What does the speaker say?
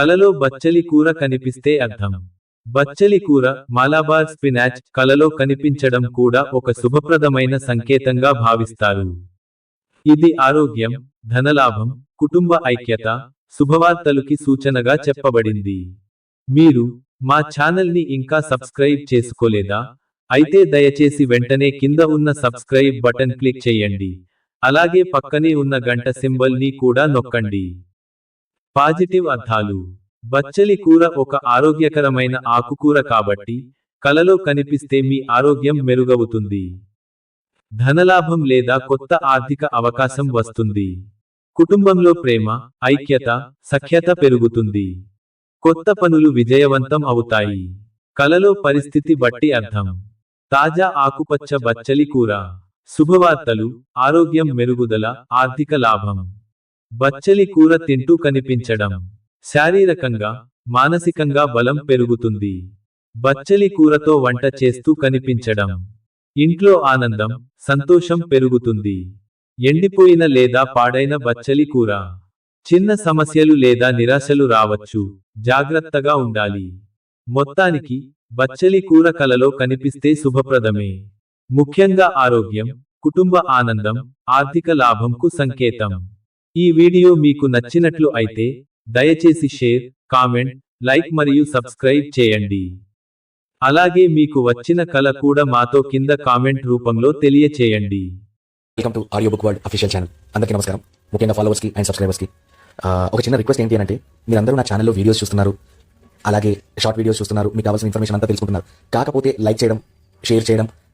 కలలో బచ్చలి కూర కనిపిస్తే అర్థం. బచ్చలి కూర మాలాబార్ స్పినాచ్ కలలో కనిపించడం కూడా ఒక శుభప్రదమైన సంకేతంగా భావిస్తారు. ఇది ఆరోగ్యం ధనలాభం కుటుంబ ఐక్యత శుభవార్తలుకి సూచనగా చెప్పబడింది. మీరు మా ఛానల్ని ఇంకా సబ్స్క్రైబ్ చేసుకోలేదా? అయితే దయచేసి వెంటనే కింద ఉన్న సబ్స్క్రైబ్ బటన్ క్లిక్ చేయండి. అలాగే పక్కనే ఉన్న గంట సింబల్ని కూడా నొక్కండి. పాజిటివ్ అర్థాలు. బచ్చలి కూర ఒక ఆరోగ్యకరమైన ఆకుకూర కాబట్టి కలలో కనిపిస్తే మీ ఆరోగ్యం మెరుగవుతుంది. ధనలాభం లేదా కొత్త ఆర్థిక అవకాశం వస్తుంది. కుటుంబంలో ప్రేమ ఐక్యత సఖ్యత పెరుగుతుంది. కొత్త పనులు విజయవంతం అవుతాయి. కలలో పరిస్థితి బట్టి అర్థం. తాజా ఆకుపచ్చ బచ్చలి కూర. శుభవార్తలు ఆరోగ్యం మెరుగుదల ఆర్థిక లాభం. బచ్చలి కూర తింటూ కనిపించడం. శారీరకంగా మానసికంగా బలం పెరుగుతుంది. బచ్చలి కూరతో వంట చేస్తూ కనిపించడం. ఇంట్లో ఆనందం సంతోషం పెరుగుతుంది. ఎండిపోయిన లేదా పాడైన బచ్చలి కూర. చిన్న సమస్యలు లేదా నిరాశలు రావచ్చు. జాగ్రత్తగా ఉండాలి. మొత్తానికి బచ్చలి కూర కలలో కనిపిస్తే శుభప్రదమే. ముఖ్యంగా ఆరోగ్యం కుటుంబ ఆనందం ఆర్థిక లాభంకు సంకేతం. ఈ వీడియో మీకు నచ్చినట్లు అయితే దయచేసి షేర్ కామెంట్ లైక్ మరియు సబ్స్క్రైబ్ చేయండి. అలాగే మీకు వచ్చిన కళ కూడా మాతో కింద కామెంట్ రూపంలో తెలియచేయండి. Welcome to audio book world official channel అందరికీ నమస్కారం. ముఖ్యంగా ఫాలోవర్స్కి అండ్ సబ్స్క్రైబర్స్కి ఒక చిన్న రిక్వెస్ట్ ఏంటి అంటే మీరందరూ నా ఛానల్లో వీడియోస్ చూస్తున్నారు. అలాగే షార్ట్ వీడియోస్ చూస్తున్నారు. మీకు కావాల్సిన ఇన్ఫర్మేషన్ అంతా తెలుసుకుంటున్నారు. కాకపోతే లైక్ చేయడం షేర్ చేయడం